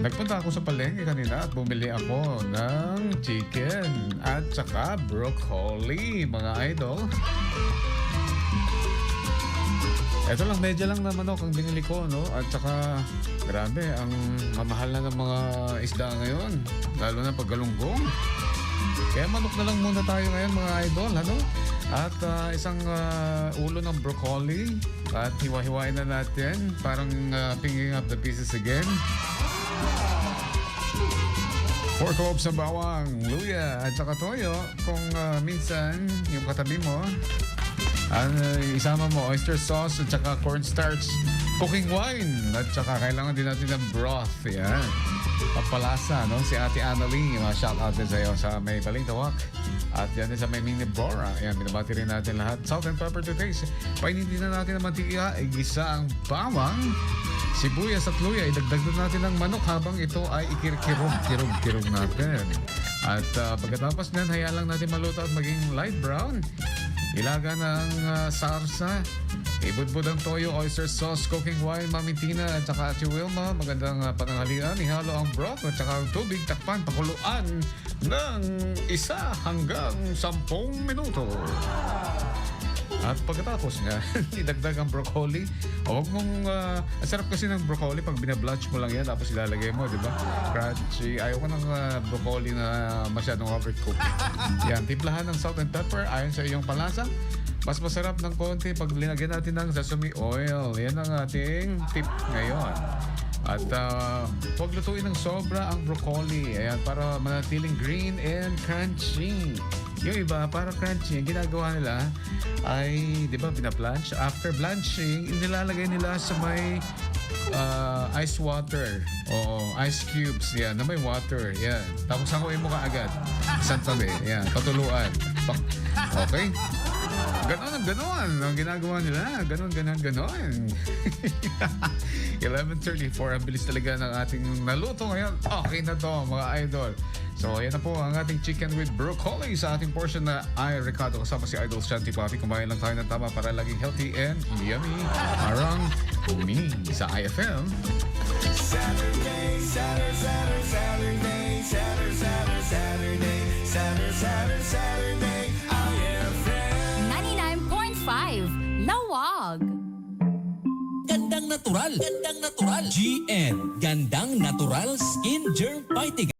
Nagpunta ako sa palengke kanina at bumili ako ng chicken at saka broccoli, mga idol. Ito lang, medyo lang na manok ang binili ko, no? At saka, grabe, ang mamahal na ng mga isda ngayon. Lalo na pag galunggong. Kaya manok na lang muna tayo ngayon, mga idol, ano? At ah, isang ah, ulo ng broccoli. At hiwa-hiwain na natin. Parang ah, picking up the pieces again. Four cloves ng bawang, luya, at saka toyo. Kung ah, minsan, yung katabi mo, ano, isama mo oyster sauce at saka cornstarch, cooking wine, at saka kailangan din natin ng broth. Yan. Papalasa, no? Si Ate Annalie, mga shout out din sa'yo sa may Balintawak. At yan din sa may Mini Bora. Yan, binabati rin natin lahat. Salt and pepper to taste. Painitin na natin ang mantika, igisa ang bawang, sibuyas at luya. Idagdag na natin ang manok habang ito ay ikirkirog, kirog, kirog natin. At ah, pagkatapos nan, hayaan lang natin maluto at maging light brown. Ilaga ng ah, sarsa. Ibudbud ang toyo, oyster sauce, cooking wine, Mami Tina at saka Ate Wilma. Magandang uh, pananghalian. Ihalo ang broth at saka ang tubig. Takpan, pakuluan ng isa hanggang sampung minuto. At pagkatapos nga, idagdag ang broccoli. O, Huwag mong, ah, ang sarap kasi ng broccoli pag binablanch mo lang yan tapos ilalagay mo, di ba? Crunchy. Ayaw ko ng ah, broccoli na masyadong overcooked. yan, timplahan ng salt and pepper ayon sa iyong palasa. Mas masarap ng konti pag linagyan natin ng sesame oil. Yan ang ating tip ngayon. At uh, huwag lutuin ng sobra ang broccoli. Ayan, para manatiling green and crunchy. Yung iba, para crunchy, ang ginagawa nila ay, di ba, binablanch. After blanching, nilalagay nila sa may uh, ice water. Oo, ice cubes. Yan, na may water. Yan. Tapos hanguin mo ka agad. Isang tabi. Yan, patuluan. Pak- Okay? Ganon ganon ang ginagawa nila. Ganon, ganon, ganon. 11.34. Ang bilis talaga ng ating naluto ngayon. Okay na to, mga idol. So, ayan na po ang ating chicken with broccoli sa ating portion na ay Ricardo kasama si Idol Shanti Papi. Kumain lang tayo ng tama para laging healthy and yummy. Arang me sa IFM. Saturday, Saturday, Saturday, Saturday, Saturday, Saturday, Saturday, Saturday, Saturday, Saturday, IFM. 99.5 Lawag. Gandang natural. Gandang natural. GN. Gandang natural skin germ fighting.